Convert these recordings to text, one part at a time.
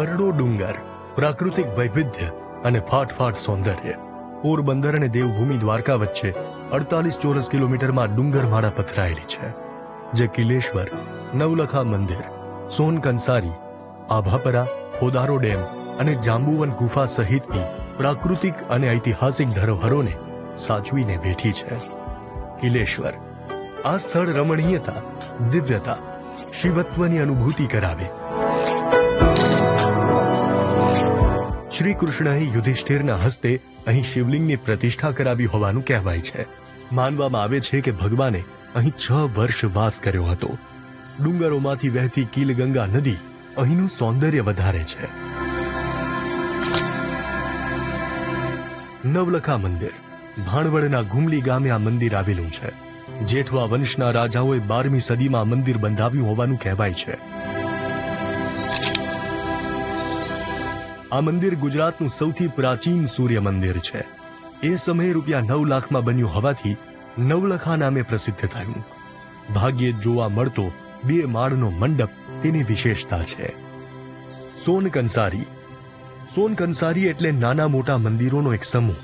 બરડો ડુંગર, પ્રાકૃતિક વૈવિધ્ય અને ફાટફાટ સૌંદર્ય. પોરબંદર અને દેવભૂમિ દ્વારકા વચ્ચે અડતાલીસ ચોરસ કિલોમીટરમાં ડુંગરમાળા પથરાયેલી છે, જે કિલેશ્વર, નવલખા મંદિર સોન કંસારી આભાપરા ફોદારો ડેમ અને જાંબુવન ગુફા સહિતની પ્રાકૃતિક અને ઐતિહાસિક ધરોહરોને સાચવીને બેઠી છે. કિલેશ્વર, આ સ્થળ રમણીયતા, દિવ્યતા, શિવત્વની અનુભૂતિ કરાવે શ્રી કૃષ્ણએ યુધિષ્ઠિરના હસ્તે અહીં શિવલિંગની પ્રતિષ્ઠા કરાવી હોવાનું કહેવાય છે. માનવામાં આવે છે કે ભગવાને અહીં છ વર્ષ વાસ કર્યો હતો. ડુંગરોમાંથી વહેતી કીલગંગા નદી અહીંનું સૌંદર્ય વધારે છે. નવલખા મંદિર, ભાણવડના ઘુમલી ગામે આ મંદિર આવેલું છે. જેઠવા વંશના રાજાઓએ બારમી સદીમાં મંદિર બંધાવ્યું હોવાનું કહેવાય છે. આ મંદિર ગુજરાતનું સૌથી પ્રાચીન સૂર્ય મંદિર છે. એ સમયે રૂપિયા નવ લાખમાં બન્યું હોવાથી નવલખા નામે પ્રસિદ્ધ થયું. ભાગ્યે જોવા મળતો બે માળનો મંડપ તેની વિશેષતા છે. સોન કંસારી સોન કંસારી એટલે નાના મોટા મંદિરોનો એક સમૂહ,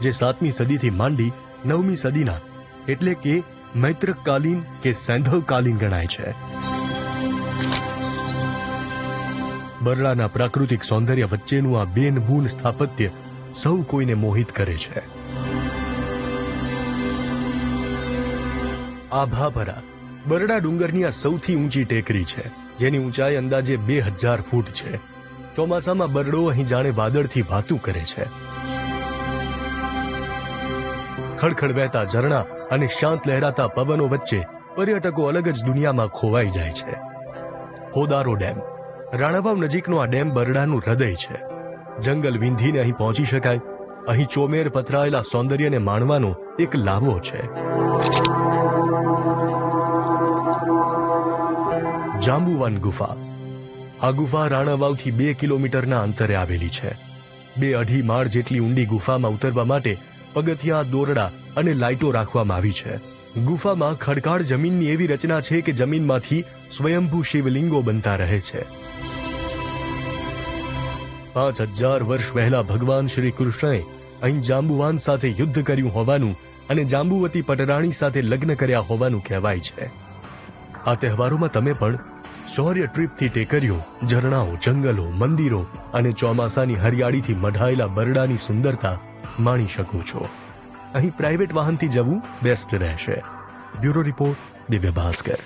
જે સાતમી સદીથી માંડી નવમી સદીના એટલે કે મૈત્રકાલીન કે સૈંધવકાલીન ગણાય છે. બરડાના પ્રાકૃતિક સૌંદર્ય વચ્ચેનું આ બેનમૂન સ્થાપત્ય સૌ કોઈને મોહિત કરે છે. આભાપરા બરડા ડુંગરની આ સૌથી ઊંચી ટેકરી છે, જેની ઊંચાઈ અંદાજે બે હજાર ફૂટ છે. ચોમાસામાં બરડો અહીં જાણે વાદળથી ભાતું કરે છે. ખડખડ વહેતા ઝરણા અને શાંત લહેરાતા પવનો વચ્ચે પર્યટકો અલગ જ દુનિયામાં ખોવાઈ જાય છે. હોદારો ડેમ રાણાવાવ નજીકનો આ ડેમ બરડાનું હૃદય છે. જંગલ વિંધીને અહીં પહોંચી શકાય. અહીં ચોમેર પથરાયેલા સૌંદર્યને માણવાનો એક લાવો છે. જાંબુવાન ગુફા. આ ગુફા રાણાવાવથી બે કિલોમીટરના અંતરે આવેલી છે. બે અઢી માળ જેટલી ઊંડી ગુફામાં ઉતરવા માટે પગથિયા, દોરડા અને લાઇટો રાખવામાં આવી છે. ગુફામાં ખડકાળ જમીનની એવી રચના છે કે જમીનમાંથી સ્વયંભૂ શિવલિંગો બનતા રહે છે. પાંચ હજાર વર્ષ પહેલા ભગવાન શ્રી કૃષ્ણએ અહીં જાંબુવાન સાથે યુદ્ધ કર્યું હોવાનું અને જાંબુવતી પટરાણી સાથે લગ્ન કર્યા હોવાનું કહેવાય છે. આ તહેવારોમાં તમે પણ શૌર્ય ટ્રીપથી ટેકરીઓ, ઝરણાઓ, જંગલો, મંદિરો અને ચોમાસાની હરિયાળીથી મઢાયેલા બરડાની સુંદરતા માણી શકો છો. અહીં પ્રાઇવેટ વાહનથી જવું બેસ્ટ રહેશે. Bureau report Divya Bhaskar.